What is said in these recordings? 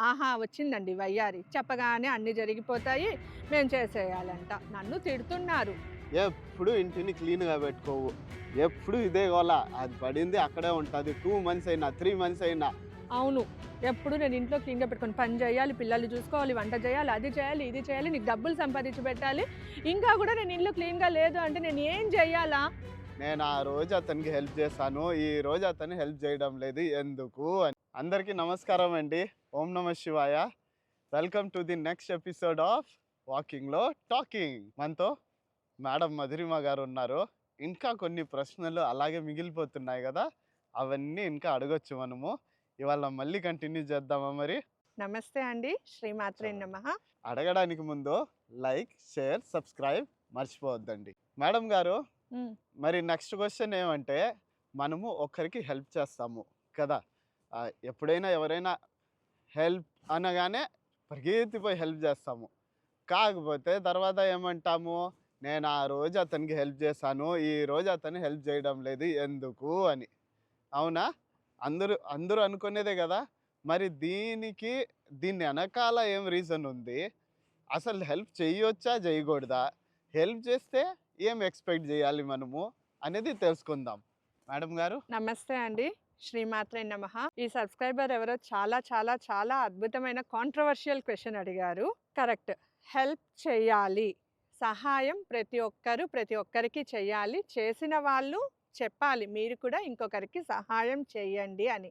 ఆహా వచ్చిందండి వయ్యారి. చెప్పగానే అన్ని జరిగిపోతాయి మేము చేసేయాలంట. నన్ను తిడుతున్నారు. ఎప్పుడు ఇంటిని క్లీన్గా పెట్టుకోవు. ఎప్పుడు ఇదే గోల. అది పడింది అక్కడే ఉంటుంది. టూ మంత్స్ అయినా త్రీ మంత్స్ అయినా. అవును. ఎప్పుడు నేను ఇంట్లో క్లీన్గా పెట్టుకొని పని చేయాలి పిల్లలు చూసుకోవాలి వంట చేయాలి అది చేయాలి ఇది చేయాలి నీకు డబ్బులు సంపాదించి పెట్టాలి. ఇంకా కూడా నేను ఇల్లు క్లీన్గా లేదు అంటే నేను ఏం చెయ్యాలా నేను ఆ రోజు అతనికి హెల్ప్ చేశాను. ఈ రోజు అతను హెల్ప్ చేయడం లేదు. ఎందుకు అని. అందరికీ నమస్కారం అండి. ఓం నమ శివాయ. Welcome to the next episode of వాకింగ్లో talking మనతో మేడం మధురిమ గారు ఉన్నారు. ఇంకా కొన్ని ప్రశ్నలు అలాగే మిగిలిపోతున్నాయి కదా. అవన్నీ ఇంకా అడగొచ్చు మనము. ఇవాళ మళ్ళీ కంటిన్యూ చేద్దామా మరి? నమస్తే అండి. శ్రీమాత్రే నమ. అడగడానికి ముందు లైక్ షేర్ సబ్స్క్రైబ్ మర్చిపోవద్దండి. మేడం గారు మరి నెక్స్ట్ క్వశ్చన్ ఏమంటే మనము ఒకరికి హెల్ప్ చేస్తాము కదా. ఎప్పుడైనా ఎవరైనా హెల్ప్ అనగానే పరిగెత్తిపోయి హెల్ప్ చేస్తాము. కాకపోతే తర్వాత ఏమంటాము? నేను ఆ రోజు అతనికి హెల్ప్ చేశాను ఈ రోజు అతను హెల్ప్ చేయడం లేదు ఎందుకు అని. అవునా? అందరూ అందరూ అనుకునేదే కదా? మరి దీనికి దీని వెనకాల ఏం రీజన్ ఉంది? అసలు హెల్ప్ చేయొచ్చా చేయకూడదా? హెల్ప్ చేస్తే ఏం ఎక్స్పెక్ట్ చేయాలి మనము? అనేది తెలుసుకుందాం. మేడం గారు? నమస్తే అండి. శ్రీమాత్రే నమ. ఈ సబ్స్క్రైబర్ ఎవరో చాలా చాలా చాలా అద్భుతమైన కాంట్రవర్షియల్ క్వశ్చన్ అడిగారు. కరెక్ట్ హెల్ప్ చేయాలి. సహాయం ప్రతి ఒక్కరు ప్రతి ఒక్కరికి చేయాలి. చేసిన వాళ్ళు చెప్పాలి. మీరు కూడా ఇంకొకరికి సహాయం చేయండి అని.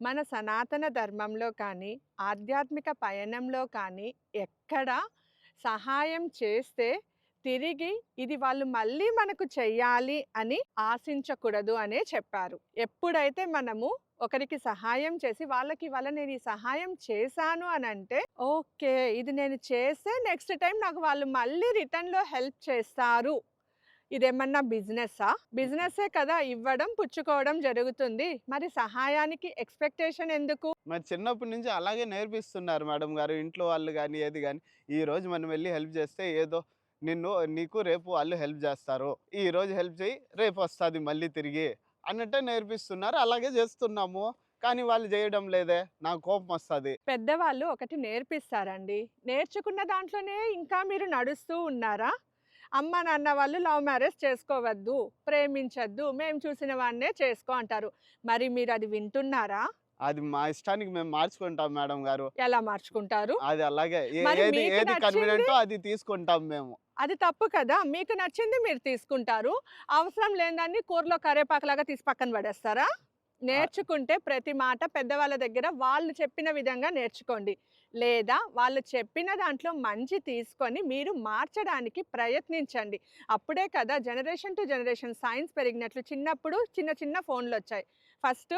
మన సనాతన ధర్మంలో కానీ ఆధ్యాత్మిక పయనంలో కానీ ఎక్కడ సహాయం చేస్తే తిరిగి ఇది వాళ్ళు మళ్ళీ మనకు చెయ్యాలి అని ఆశించకూడదు అనే చెప్పారు. ఎప్పుడైతే మనము ఒకరికి సహాయం చేసి వాళ్ళకి వాళ్ళ నేను ఈ సహాయం చేశాను అని అంటే ఓకే ఇది నేను చేస్తే నెక్స్ట్ టైం నాకు వాళ్ళు మళ్ళీ రిటర్న్లో హెల్ప్ చేస్తారు. ఇదేమన్నా బిజినెస్సా? బిజినెస్సే కదా ఇవ్వడం పుచ్చుకోవడం జరుగుతుంది. మరి సహాయానికి ఎక్స్పెక్టేషన్ ఎందుకు? మరి చిన్నప్పటి నుంచి అలాగే నేర్పిస్తున్నారు మేడం గారు ఇంట్లో వాళ్ళు కానీ ఏది కానీ ఈ రోజు మనం వెళ్ళి హెల్ప్ చేస్తే ఏదో నిన్ను నీకు రేపు వాళ్ళు హెల్ప్ చేస్తారు. ఈ రోజు హెల్ప్ చేయి రేపు వస్తుంది మళ్ళీ తిరిగి అన్నట్టే నేర్పిస్తున్నారు. అలాగే చేస్తున్నాము. కానీ వాళ్ళు చేయడం లేదే. నాకు కోపం వస్తుంది. పెద్దవాళ్ళు ఒకటి నేర్పిస్తారండి. నేర్చుకున్న దాంట్లోనే ఇంకా మీరు నడుస్తూ ఉన్నారా? అమ్మ నాన్న వాళ్ళు లవ్ మ్యారేజ్ చేసుకోవద్దు ప్రేమించద్దు మేము చూసిన వాడినే చేసుకో అంటారు. మరి మీరు అది వింటున్నారా? అది మా ఇష్టానికి మేము మార్చుకుంటాం మేడం గారు. ఎలా మార్చుకుంటారు? అది అలాగే. ఏది? కన్వీనియంటో అది తీసుకుంటాం మేము. అది తప్పు కదా. మీకు నచ్చింది మీరు తీసుకుంటారు. అవసరం లేని కూరలో కరేపాకులాగా తీసి పక్కన పడేస్తారా? నేర్చుకుంటే ప్రతి మాట పెద్దవాళ్ళ దగ్గర వాళ్ళు చెప్పిన విధంగా నేర్చుకోండి. లేదా వాళ్ళు చెప్పిన దాంట్లో మంచి తీసుకొని మీరు మార్చడానికి ప్రయత్నించండి. అప్పుడే కదా జనరేషన్ టు జనరేషన్ సైన్స్ పెరిగినట్లు చిన్నప్పుడు చిన్న చిన్న ఫోన్లు వచ్చాయి. ఫస్ట్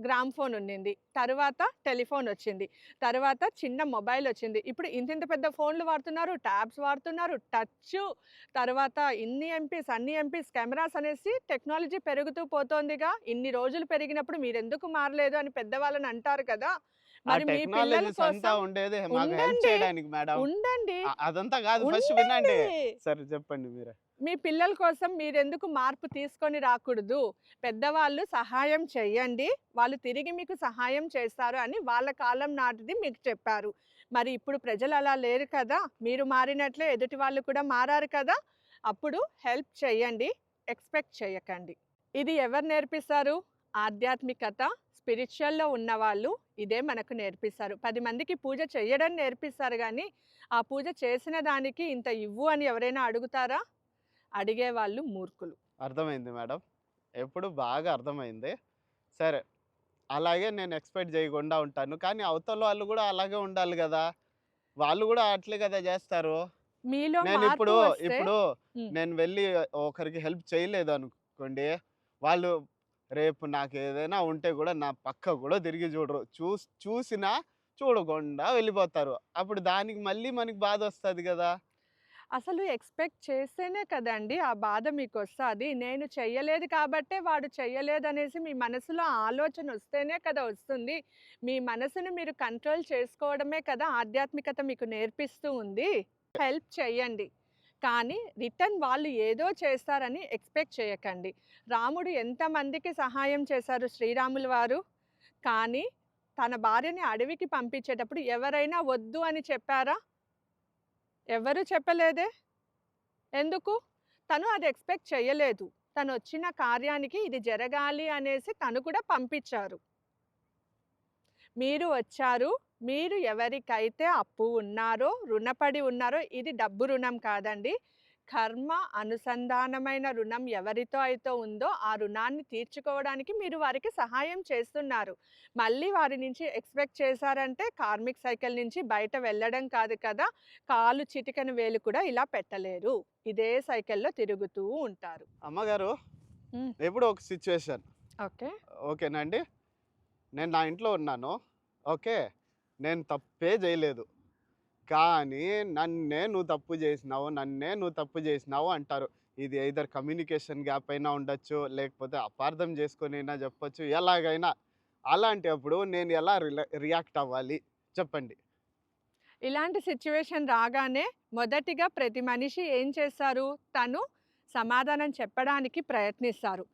గ్రామ్ ఫోన్ ఉండింది. తర్వాత టెలిఫోన్ వచ్చింది. తర్వాత చిన్న మొబైల్ వచ్చింది. ఇప్పుడు ఇంత ఇంత పెద్ద ఫోన్లు వాడుతున్నారు ట్యాబ్స్ వాడుతున్నారు టచ్. తర్వాత ఇన్ని ఎంపీస్ అన్ని ఎంపీస్ కెమెరాస్ అనేసి టెక్నాలజీ పెరుగుతూ పోతోందిగా. ఇన్ని రోజులు పెరిగినప్పుడు మీరు ఎందుకు మారలేదు అని పెద్దవాళ్ళని అంటారు కదా. మరి మీ పిల్లల కోసం ఉండేది ఉండండి. అదంతా కాదు ఫస్ట్ వినండి. సరే చెప్పండి మీరే. మీ పిల్లల కోసం మీరెందుకు మార్పు తీసుకొని రాకూడదు? పెద్దవాళ్ళు సహాయం చెయ్యండి. వాళ్ళు తిరిగి మీకు సహాయం చేస్తారు అని వాళ్ళ కాలం నాటిది మీకు చెప్పారు. మరి ఇప్పుడు ప్రజలు అలా లేరు కదా? మీరు మారినట్లే ఎదుటి వాళ్ళు కూడా మారారు కదా? అప్పుడు హెల్ప్ చేయండి ఎక్స్పెక్ట్ చేయకండి ఇది ఎవరు నేర్పిస్తారు? ఆధ్యాత్మికత స్పిరిచువల్లో ఉన్నవాళ్ళు ఇదే మనకు నేర్పిస్తారు. పది మందికి పూజ చేయడం నేర్పిస్తారు కానీ ఆ పూజ చేసిన దానికి ఇంత ఇవ్వు అని ఎవరైనా అడుగుతారా? అడిగే వాళ్ళు మూర్ఖులు. అర్థమైంది మేడం. ఎప్పుడు బాగా అర్థమైంది. సరే అలాగే నేను ఎక్స్పెక్ట్ చేయకుండా ఉంటాను. కానీ అవతల వాళ్ళు కూడా అలాగే ఉండాలి కదా. వాళ్ళు కూడా అట్లే కదా చేస్తారు. మీలో నేను ఇప్పుడు ఇప్పుడు. నేను వెళ్ళి ఒకరికి హెల్ప్ చేయలేదు అనుకోండి. వాళ్ళు రేపు నాకు ఏదైనా ఉంటే కూడా నా పక్క కూడా తిరిగి చూడరు. చూ చూసినా చూడకుండా వెళ్ళిపోతారు. అప్పుడు దానికి మళ్ళీ మనకి బాధ వస్తుంది కదా. అసలు ఎక్స్పెక్ట్ చేస్తేనే కదండి ఆ బాధ మీకు వస్తుంది నేను చెయ్యలేదు కాబట్టే వాడు చెయ్యలేదనేసి మీ మనసులో ఆలోచన వస్తేనే కదా వస్తుంది. మీ మనసును మీరు కంట్రోల్ చేసుకోవడమే కదా ఆధ్యాత్మికత మీకు నేర్పిస్తూ ఉంది. హెల్ప్ చేయండి కానీ రిటర్న్ వాళ్ళు ఏదో చేస్తారని ఎక్స్పెక్ట్ చేయకండి. రాముడు ఎంతమందికి సహాయం చేశారు శ్రీరాములు వారు? కానీ తన భార్యని అడవికి పంపించేటప్పుడు ఎవరైనా వద్దు అని చెప్పారా? ఎవరు చెప్పలేదే? ఎందుకు? తను అది ఎక్స్పెక్ట్ చేయలేదు తను వచ్చిన కార్యానికి ఇది జరగాలి అనేసి తను కూడా పంపించారు. మీరు వచ్చారు. మీరు ఎవరికైతే అప్పు ఉన్నారో రుణపడి ఉన్నారో ఇది డబ్బు రుణం కాదండి. కర్మ అనుసంధానమైన రుణం ఎవరితో అయితే ఉందో ఆ రుణాన్ని తీర్చుకోవడానికి మీరు వారికి సహాయం చేస్తున్నారు. మళ్ళీ వారి నుంచి ఎక్స్పెక్ట్ చేశారంటే కార్మిక్ సైకిల్ నుంచి బయట వెళ్ళడం కాదు కదా కాలు చిటికన వేలు కూడా ఇలా పెట్టలేరు. ఇదే సైకిల్లో తిరుగుతూ ఉంటారు. అమ్మగారు మ్మ్. ఎప్పుడు ఒక సిచ్యువేషన్. ఓకే. ఓకేనండి. నేను నా ఇంట్లో ఉన్నాను. ఓకే. నేను తప్పే చేయలేదు. కానీ నన్నే నువ్వు తప్పు చేసినావు నన్నే నువ్వు తప్పు చేసినావు అంటారు. ఇది ఐదర్ కమ్యూనికేషన్ గ్యాప్ అయినా ఉండొచ్చు లేకపోతే అపార్థం చేసుకొని అయినా చెప్పొచ్చు ఎలాగైనా. అలాంటి అప్పుడు నేను ఎలా రియాక్ట్ అవ్వాలి? చెప్పండి. ఇలాంటి సిచ్యువేషన్ రాగానే మొదటిగా ప్రతి మనిషి ఏం చేస్తారు? తను సమాధానం చెప్పడానికి ప్రయత్నిస్తారు.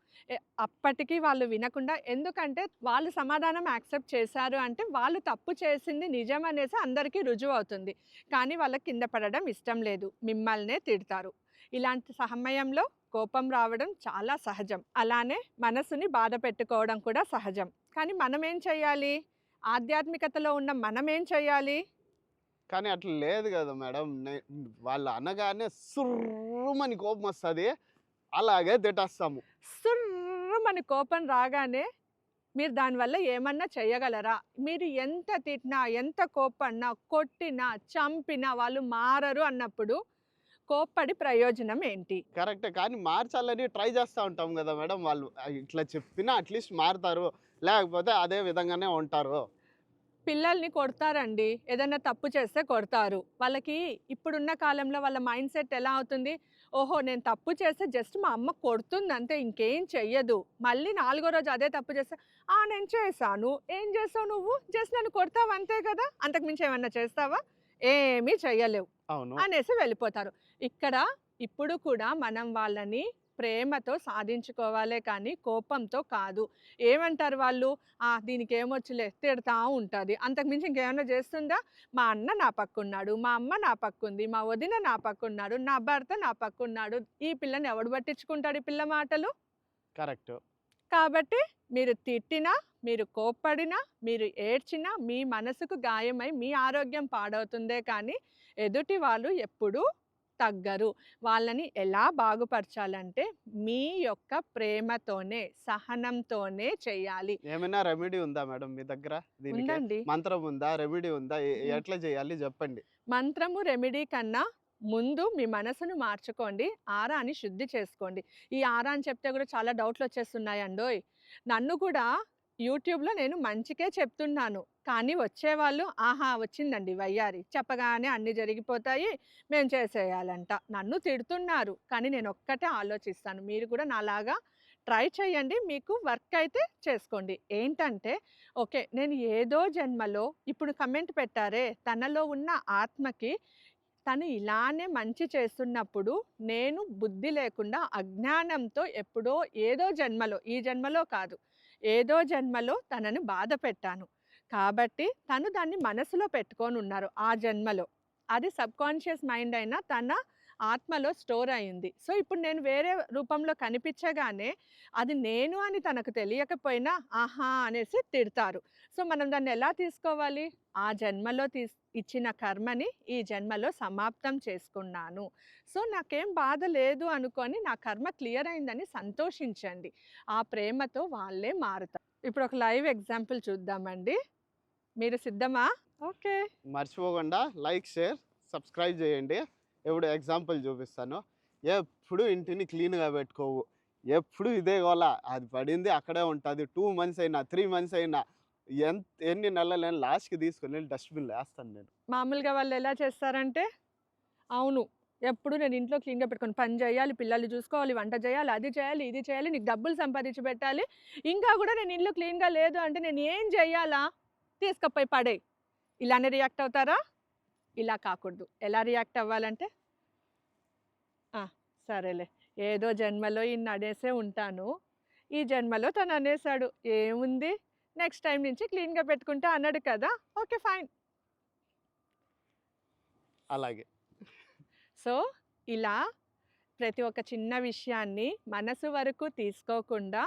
అప్పటికీ వాళ్ళు వినకుండా ఎందుకంటే వాళ్ళు సమాధానం యాక్సెప్ట్ చేశారు అంటే వాళ్ళు తప్పు చేసింది నిజం అనేసి అందరికీ రుజువు అవుతుంది కానీ వాళ్ళకి కింద పడడం ఇష్టం లేదు మిమ్మల్నే తిడతారు. ఇలాంటి సమయంలో కోపం రావడం చాలా సహజం. అలానే మనసుని బాధ పెట్టుకోవడం కూడా సహజం. కానీ మనం ఏం చేయాలి ఆధ్యాత్మికతలో ఉన్న మనం ఏం చేయాలి కానీ అట్లా లేదు కదా మేడం. వాళ్ళు అనగానే సుర్రమని కోపం వస్తుంది. అలాగే తిట్టేస్తాము సుర్రమని కోపం రాగానే మీరు దానివల్ల ఏమన్నా చేయగలరా? మీరు ఎంత తిట్టినా ఎంత కోపడినా కొట్టినా చంపినా వాళ్ళు మారరు అన్నప్పుడు కోప్పడి ప్రయోజనం ఏంటి? కరెక్ట్. కానీ మార్చాలని ట్రై చేస్తూ ఉంటాం కదా మేడం వాళ్ళు. ఇట్లా చెప్పినా అట్లీస్ట్ మారుతారు. లేకపోతే అదే విధంగానే ఉంటారు. పిల్లల్ని కొడతారండి. ఏదైనా తప్పు చేస్తే కొడతారు. వాళ్ళకి ఇప్పుడున్న కాలంలో వాళ్ళ మైండ్ సెట్ ఎలా అవుతుంది? ఓహో నేను తప్పు చేస్తే జస్ట్ మా అమ్మ కొడుతుంది అంతే ఇంకేం చెయ్యదు. మళ్ళీ నాలుగో రోజు అదే తప్పు చేస్తే ఆ నేను చేశాను. ఏం చేస్తావు నువ్వు? జస్ట్ నన్ను కొడతావు అంతే కదా? అంతకుమించి ఏమన్నా చేస్తావా? ఏమీ చెయ్యలేవు. అనేసి వెళ్ళిపోతారు. ఇక్కడ ఇప్పుడు కూడా మనం వాళ్ళని ప్రేమతో సాధించుకోవాలే కానీ కోపంతో కాదు. ఏమంటారు వాళ్ళు? ఆ దీనికి ఏమొచ్చులే తిడతా ఉంటుంది. అంతకుమించి ఇంకేమైనా చేస్తుందా? మా అన్న నా పక్కున్నాడు మా అమ్మ నా పక్కుంది మా వదిన నా పక్కున్నాడు నా భర్త నా పక్కున్నాడు. ఈ పిల్లని ఎవడు పట్టించుకుంటాడు ఈ పిల్ల మాటలు? కరెక్ట్. కాబట్టి మీరు తిట్టినా మీరు కోప్పడినా మీరు ఏడ్చినా మీ మనసుకు గాయమై మీ ఆరోగ్యం పాడవుతుందే కానీ ఎదుటి వాళ్ళు ఎప్పుడూ తగ్గరు. వాళ్ళని ఎలా బాగుపరచాలంటే మీ యొక్క ప్రేమతోనే సహనంతోనే చేయాలి. ఏమైనా రెమెడీ ఉందా మేడం మీ దగ్గర ఉందండి. మంత్రం ఉందా? రెమెడీ ఉందా. ఎట్లా చేయాలి చెప్పండి. మంత్రము రెమెడీ కన్నా ముందు మీ మనసును మార్చుకోండి. ఆరాని శుద్ధి చేసుకోండి. ఈ ఆరా అని చెప్తే కూడా చాలా డౌట్లు వచ్చేస్తున్నాయండోయ్. నన్ను కూడా యూట్యూబ్లో నేను మంచికే చెప్తున్నాను. కానీ వచ్చేవాళ్ళు ఆహా! వచ్చిందండి వయ్యారి. చెప్పగానే అన్నీ జరిగిపోతాయి మేము చేసేయాలంట. నన్ను తిడుతున్నారు. కానీ నేను ఒక్కటే ఆలోచిస్తాను. మీరు కూడా నాలాగా ట్రై చేయండి మీకు వర్క్ అయితే చేసుకోండి. ఏంటంటే ఓకే నేను ఏదో జన్మలో ఇప్పుడు కమెంట్ పెట్టారే తనలో ఉన్న ఆత్మకి తను ఇలానే మంచి చేస్తున్నప్పుడు నేను బుద్ధి లేకుండా అజ్ఞానంతో ఎప్పుడో ఏదో జన్మలో ఈ జన్మలో కాదు. ఏదో జన్మలో తనను బాధ పెట్టాను. కాబట్టి తను దాన్ని మనసులో పెట్టుకొని ఉన్నారు ఆ జన్మలో. అది సబ్కాన్షియస్ మైండ్ అయినా తన ఆత్మలో స్టోర్ అయింది. సో ఇప్పుడు నేను వేరే రూపంలో కనిపించగానే అది నేను అని తనకు తెలియకపోయినా ఆహా అనేసి తిడతారు. సో మనం దాన్ని ఎలా తీసుకోవాలి? ఆ జన్మలో తీస్ ఇచ్చిన కర్మని ఈ జన్మలో సమాప్తం చేసుకున్నాను. సో నాకేం బాధ లేదు అనుకొని నా కర్మ క్లియర్ అయిందని సంతోషించండి. ఆ ప్రేమతో వాళ్ళే మారుతారు ఇప్పుడు ఒక లైవ్ ఎగ్జాంపుల్ చూద్దామండి. మీరు సిద్ధమా? ఓకే. మర్చిపోకుండా లైక్ షేర్ సబ్స్క్రైబ్ చేయండి. ఇప్పుడు ఎగ్జాంపుల్ చూపిస్తాను. ఎప్పుడు ఇంటిని క్లీన్గా పెట్టుకోవు. ఎప్పుడు ఇదే గోల. అది పడింది అక్కడే ఉంటుంది. టూ మంత్స్ అయినా త్రీ మంత్స్ అయినా ఎంత ఎన్ని నెలలైనా లాస్ట్కి తీసుకుని వెళ్ళి వేస్తాను నేను. మామూలుగా వాళ్ళు ఎలా చేస్తారంటే అవును ఎప్పుడు నేను ఇంట్లో క్లీన్గా పెట్టుకొని. పని చేయాలి పిల్లలు చూసుకోవాలి వంట చేయాలి అది చేయాలి ఇది చేయాలి నీకు డబ్బులు సంపాదించి పెట్టాలి. ఇంకా కూడా నేను ఇల్లు క్లీన్గా లేదు అంటే నేను ఏం చేయాలా? తీసుకపోయి పడే ఇలానే రియాక్ట్ అవుతారా? ఇలా కాకూడదు. ఎలా రియాక్ట్ అవ్వాలంటే "ఆ, సరేలే. ఏదో జన్మలో ఇన్ని అనేసే ఉంటాను. ఈ జన్మలో తను అనేసాడు ఏముంది? నెక్స్ట్ టైం నుంచి క్లీన్గా పెట్టుకుంటా అన్నాడు కదా! Okay fine. అలాగే. సో ఇలా ప్రతి ఒక్క చిన్న విషయాన్ని మనసు వరకు తీసుకోకుండా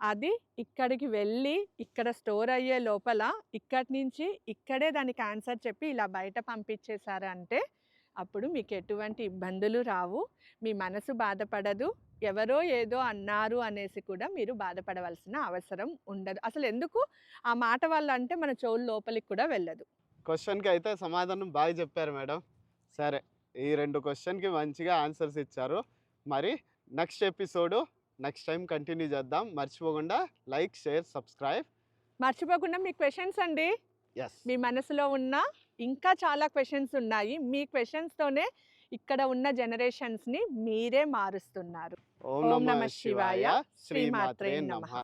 అది ఇక్కడికి వెళ్ళి ఇక్కడ స్టోర్ అయ్యే లోపల ఇక్కడి నుంచి ఇక్కడే దానికి ఆన్సర్ చెప్పి ఇలా బయట పంపించేశారంటే అప్పుడు మీకు ఎటువంటి ఇబ్బందులు రావు మీ మనసు బాధపడదు ఎవరో ఏదో అన్నారు అనేసి కూడా మీరు బాధపడవలసిన అవసరం ఉండదు. అసలు ఎందుకు? ఆ మాట వల్ల అంటే మన చెవుల లోపలికి కూడా వెళ్ళదు. క్వశ్చన్కి అయితే సమాధానం బాగా చెప్పారు మేడం. సరే ఈ రెండు క్వశ్చన్కి మంచిగా ఆన్సర్స్ ఇచ్చారు. మరి next episode next time continue చేద్దాం. మర్చిపోకుండా లైక్ షేర్ సబ్స్క్రైబ్. మర్చిపోకుండా మీ క్వశ్చన్స్ అండి. మీ మనసులో ఉన్న ఇంకా చాలా క్వశ్చన్స్ ఉన్నాయి. మీ క్వశ్చన్స్తోనే ఇక్కడ ఉన్న జనరేషన్స్ని మీరే మారుస్తున్నారు. ఓం నమ శివాయ. శ్రీమాత్రే నమః.